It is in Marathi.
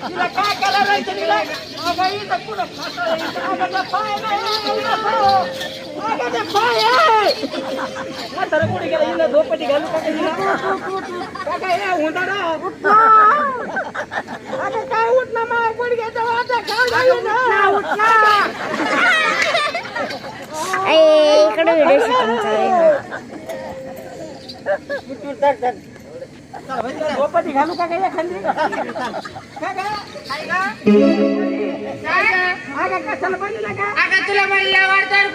तुला काय करायला तिला? अगं, पुढं ते पाय नाही, पाय आहे. पुढे हिला झोपटी घालू का काय काय हे हुंदडं? काय उठणं काय झालं इकडे व्हिडिओ घालू का काय एखादी? का तुला म्हणलं वाटतं